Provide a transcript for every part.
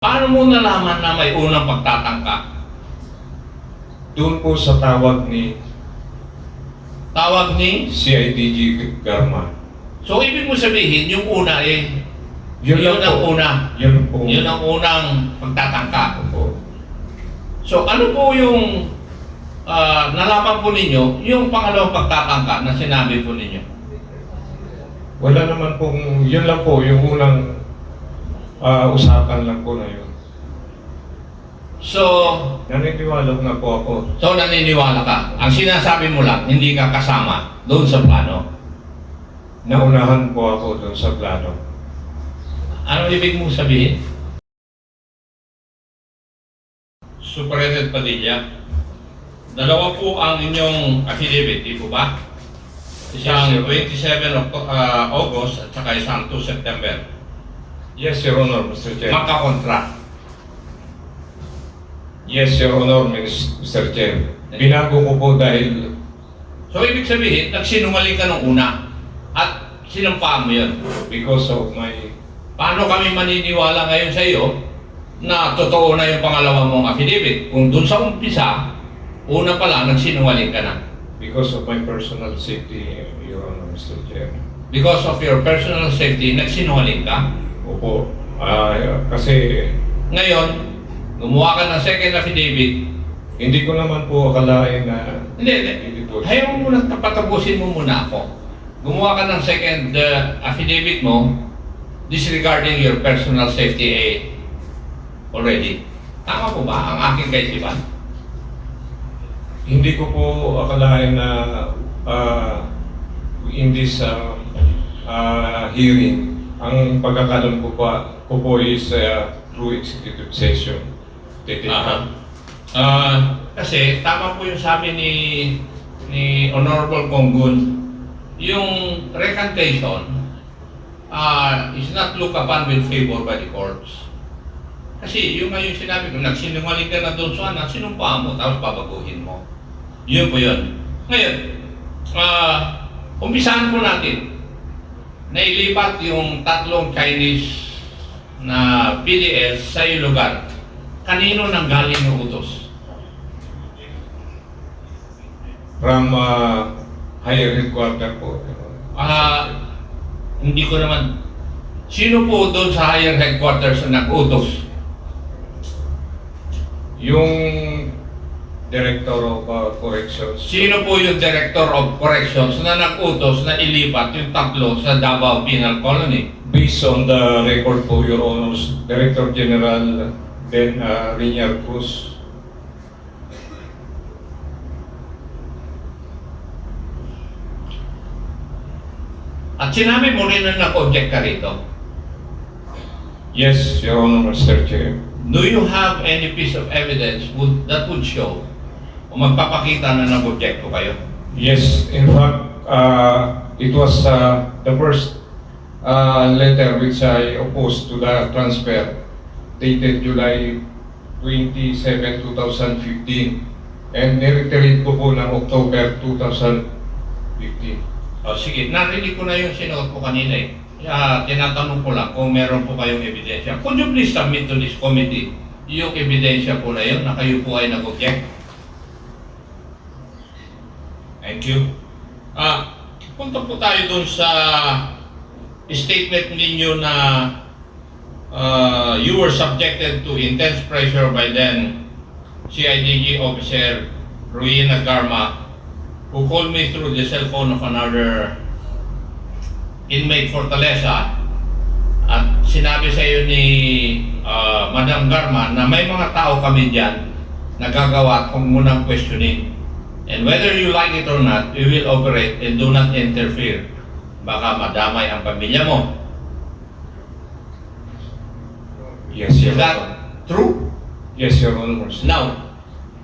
Paano mo nalaman na may unang pagtatangka? Doon po sa tawag ni Tawag ni? CIDG Garma. So, ibig mo sabihin, yung una eh, yun, Yun ang po. una. Yun po. Yun ang unang pagtatangka. po. So, ano po yung ah, nalaman po ninyo, yung pangalawang pagtatangka na sinabi po ninyo? Wala naman pong, yun lang po, yung unang ah, usapan lang po na yun. So, Naniniwala na po ako. so naniniwala ka. Ang sinasabi mo lang, hindi ka kasama doon sa plano. Naunahan po ako doon sa plano. Ano ibig mong sabihin? Superintendent Padilla, dalawa po ang inyong affidavit, di po ba? Isang Yes, Your 27 Octo- ah, August at saka isang 2 September. Yes, Your Honor, Mr. Chair. Magkakontra. Yes, Your Honor, Mr. Chair. Binago ko po dahil So ibig sabihin, nagsinungaling ka nung una at sinumpaan mo yun. because of my Paano kami maniniwala ngayon sa iyo na totoo na yung pangalawa mong affidavit? Kung dun sa umpisa, una pa lang, nagsinungaling ka na. because of my personal safety, Your Honor, Mr. Chair. Because of your personal safety, nagsinungaling ka. Opo. Ah, kasi Ngayon, gumawa ka ng second affidavit. hindi ko naman po akalain na Hindi, hindi. hindi po. Hayaan mo muna, tapatapusin mo muna ako. Gumawa ka ng second uh, affidavit mo disregarding your personal safety eh, already. Tama po ba ang aking kaisipan? Hindi ko po akalain na ah, in this ah, ah, hearing, ang pagkakalam ko pa ko po is ah, through executive session. Titignan. Aha. Ah, kasi tama po yung sabi ni ni Honorable Konggun, yung recantation ah is not looked upon with favor by the courts. Kasi yung nga yung sinabi ko, nagsinungaling ka na doon sa anak, sinumpaan mo, tapos babaguhin mo. Yun po yun. Ngayon, ah umpisahan po natin. Nailipat yung tatlong Chinese na PDS sa iyong lugar. Kanino nang galing yung utos? From ah, higher headquarter po. Ah, hindi ko naman. Sino po doon sa higher headquarters na nag-utos? Yung Director of ah, Corrections. Sino po yung Director of Corrections na nag-utos na ilipat yung tatlo sa Davao Penal Colony? Based on the record po, Your Honors, Director General Ben uh, Rinier Cruz, At sinabi mo rin na nag-object ka rito. Yes, Your Honor, Mr. Chair. Do you have any piece of evidence would, that would show o magpapakita na nag-object ko kayo? Yes, in fact, uh, it was uh, the first uh, letter which I opposed to the transfer dated July 27, 2015 and nireiterate ko po ng October 2015. O sige, narinig ko na yung sinuot ko kanina eh. Kaya tinatanong ko lang kung meron po kayong ebidensya. Could you please submit to this committee yung ebidensya po na yun na kayo po ay nag-object? You. Ah, punta po tayo dun sa statement ninyo na ah, you were subjected to intense pressure by then CIDG officer Ruina Garma who called me through the cell phone of another inmate Fortaleza at sinabi sa iyo ni ah, Madam Garma na may mga tao kami dyan na gagawa at kung munang questioning. And whether you like it or not, we will operate and do not interfere. Baka madamay ang pamilya mo. Yes, Is Your that Honor. true? Yes, Your Honor. Now,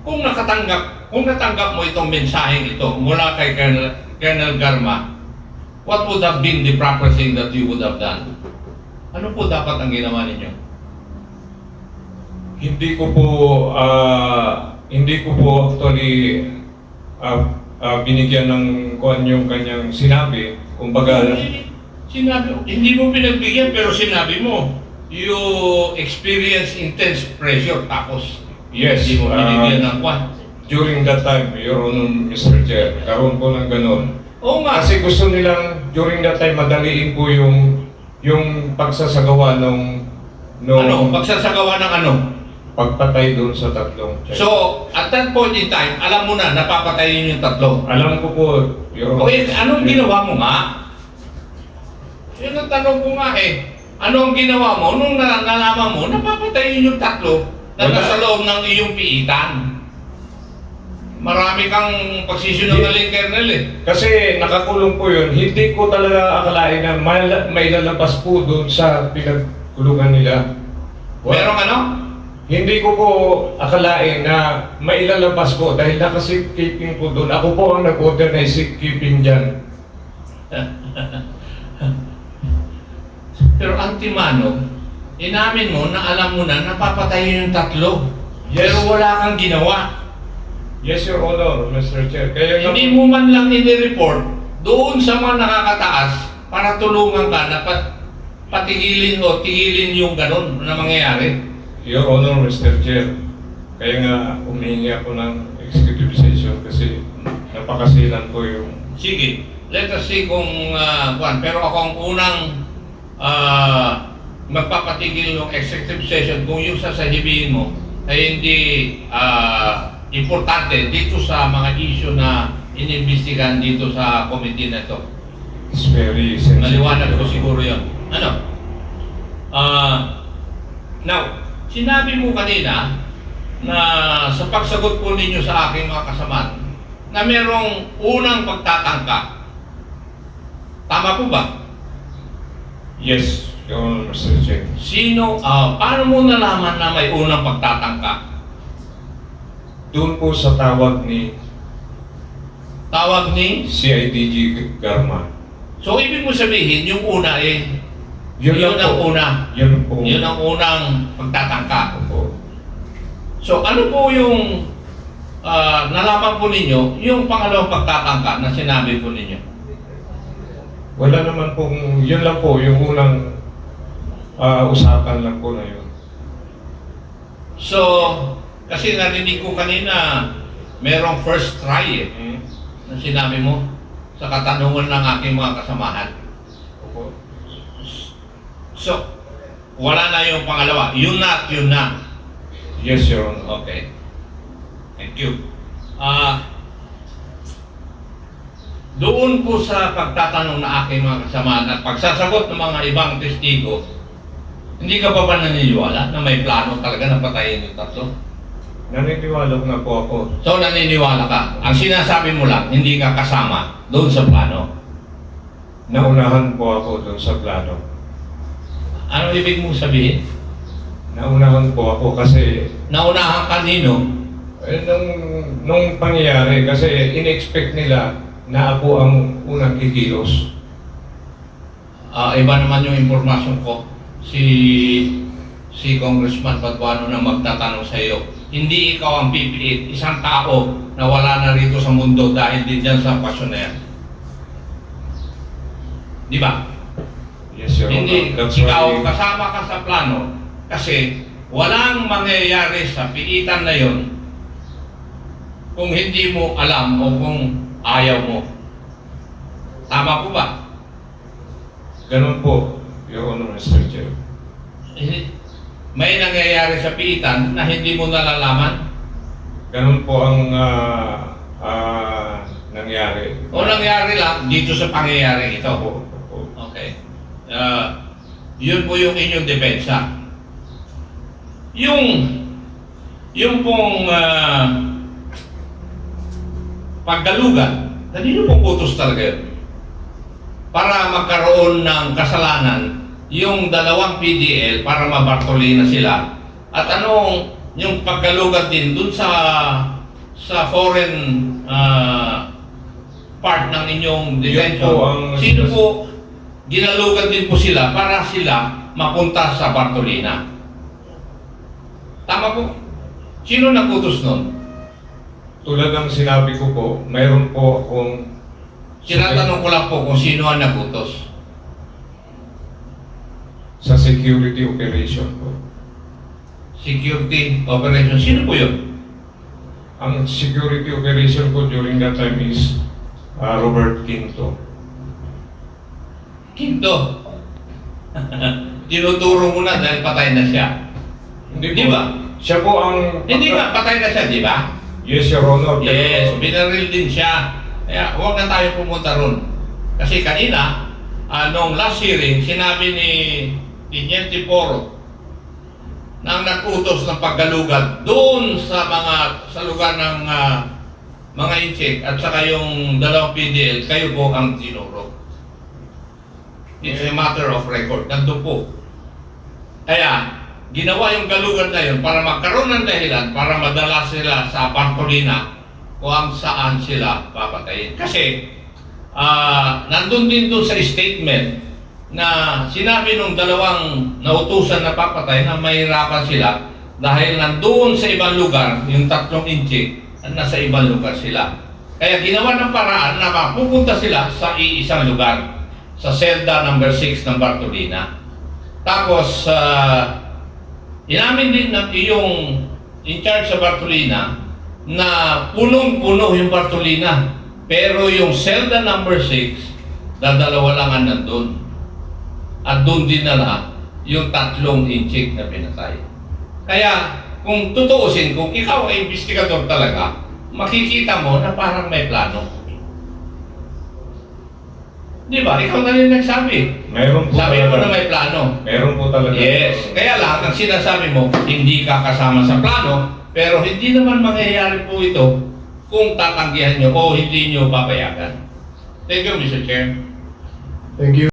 kung nakatanggap, kung natanggap mo itong mensaheng ito mula kay Colonel, Colonel Garma, what would have been the proper thing that you would have done? Ano po dapat ang ginawa ninyo? Hindi ko po ah, hindi ko po actually ah, ah, binigyan ng kuan yung kanyang sinabi. Kumbaga, Sinabi, hindi mo pinagbigyan pero sinabi mo. you experience intense pressure tapos Yes, hindi mo ah, binigyan ng kwan. During that time, Your Honor, Mr. Chair, karoon po ng ganun. Oo nga. Kasi gusto nilang during that time madaliin po yung yung pagsasagawa nung nung ano, pagsasagawa ng ano. Pagpatay doon sa tatlong child. So, at that point in time, alam mo na, napapatayin yung tatlo. alam ko po, Your O Honor. eh, anong ginawa mo nga? Yun ang tanong ko nga eh. Anong ginawa mo nung na- nalaman mo, napapatayin yung tatlo na Wala. nasa loob ng iyong piitan? Marami kang pagsisinungaling, Colonel eh. Kasi nakakulong po yun, hindi ko talaga akalain na may, may lalabas po doon sa pinagkulungan nila. Merong ano? Hindi ko po akalain na mailalabas ko dahil naka-safekeeping po doon. Ako po ang nag-order na safekeeping dyan. Pero antimano, inamin mo na alam mo na napapatayin yung tatlo. Yes. Pero wala kang ginawa. Yes, Your Honor, Mr. Chair. Kaya Hindi mo man lang ini-report doon sa mga nakakataas para tulungan ka na pat patigilin o tigilin yung ganun na mangyayari. Your Honor, Mr. Chair. Kaya nga humihingi ako ng executive session kasi napakasilan po yung Sige, let us see kung uh, kwan. Pero ako ang unang ah, magpapatigil ng executive session kung yung sasahibihin mo ay hindi ah, importante dito sa mga issue na inimbestigahan dito sa committee na ito. is very sensitive. Maliwanag ko siguro yun. Ano? Ah, now, sinabi mo kanina na sa pagsagot po ninyo sa aking mga kasamaan na merong unang pagtatangka. Tama po ba? Yes, Your Honor, Mr. Chair. Sino, ah, paano mo nalaman na may unang pagtatangka? Doon po sa tawag ni Tawag ni, CIDG Garma. so ibig mo sabihin, yung una eh, yun, Yun ang po. una. Yun po. Yun ang unang pagtatangka. po. So ano po yung ah, nalaman po ninyo, yung pangalawang pagtatangka na sinabi po ninyo? Wala naman pong, yun lang po, yung unang ah, usapan lang po na yun. So, kasi narinig ko kanina, merong first try eh, na sinabi mo sa katanungan ng aking mga kasamahan. Opo. So, wala na yung pangalawa. Yun na at yun na. Yes, Your Honor. Okay. Thank you. Ah, doon po sa pagtatanong na aking mga kasamahan at pagsasagot ng mga ibang testigo, hindi ka pa ba naniniwala na may plano talaga na patayin yung tatlo? Naniniwala na po ako. So naniniwala ka. Ang sinasabi mo lang, hindi ka kasama doon sa plano. Naunahan po ako doon sa plano. Ano ibig mong sabihin? Naunahan po ako kasi Naunahan ka nino? eh, nung, nung pangyayari, kasi in-expect nila na ako ang unang kikilos. Ah, iba naman yung impormasyon ko. Si si Congressman Paduano na magtatanong sa iyo. Hindi ikaw ang pipiit, isang tao na wala na rito sa mundo dahil din dyan sa yan. Di ba? Your Hindi, Honor. That's ikaw why, kasama ka sa plano kasi walang mangyayari sa piitan na yon kung hindi mo alam o kung ayaw mo. Tama po ba? ganun po, Your Honor, Mr. Chair. May nangyayari sa piitan na hindi mo nalalaman Ganun po ang ah, ah, nangyari. o nangyari lang dito sa pangyayari ito. Okay. Ah, yun po yung inyong depensa. Yung yung pong ah, paggalugan, kanino pong utos talaga yun? Para magkaroon ng kasalanan yung dalawang PDL para mabartoli na sila. At anong yung paggalugan din dun sa sa foreign ah, part ng inyong detention. po ang- Sino po ginalugan din po sila para sila mapunta sa Bartolina? Tama po? Sino nagutos nun? Tulad ng sinabi ko po, mayroon po akong Tinatanong ko lang po kung sino ang nagutos. sa security operation po. Security operation. Sino po yun? Ang security operation ko during that time is uh, Robert Quinto. Quinto. Tinuturo mo na dahil patay na siya. Hindi Di po. ba? Siya po ang... Hindi nga, patay na siya, di ba? Yes, Your Honor. Yes, binaril din siya. Kaya huwag na tayo pumunta ron. Kasi kanina, ah, nung last hearing, sinabi ni Tiniente Poro na ang nag-utos ng paggalugad doon sa mga sa lugar ng ah, mga incheck at saka yung dalawang PDL, kayo po ang tinuro. It's a matter of record. Nandun po. Kaya, ginawa yung galugad na yun para magkaroon ng dahilan para madala sila sa Bartolina kung saan sila papatayin. Kasi, ah nandun din doon sa statement na sinabi nung dalawang nautusan na papatay na mahirapan sila dahil nandun sa ibang lugar, yung tatlong inchi, nasa ibang lugar sila. Kaya ginawa ng paraan na mapupunta sila sa iisang lugar, sa selda number 6 ng Bartolina. Tapos, ah, inamin din ng iyong in charge sa Bartolina na punong-puno yung Bartolina. Pero yung selda number 6, dadalawa lang ang nandun. At doon din na yung tatlong inchik na pinatay. Kaya, kung tutuusin, kung ikaw ay investigador talaga, makikita mo na parang may plano. Di ba? Ikaw na rin nagsabi. Meron po Sabi mo talaga. na may plano. Meron po talaga. Yes. Kaya lang, ang sinasabi mo, hindi ka kasama sa plano, pero hindi naman mangyayari po ito kung tatanggihan nyo o hindi nyo papayagan. Thank you, Mr. Chair. Thank you.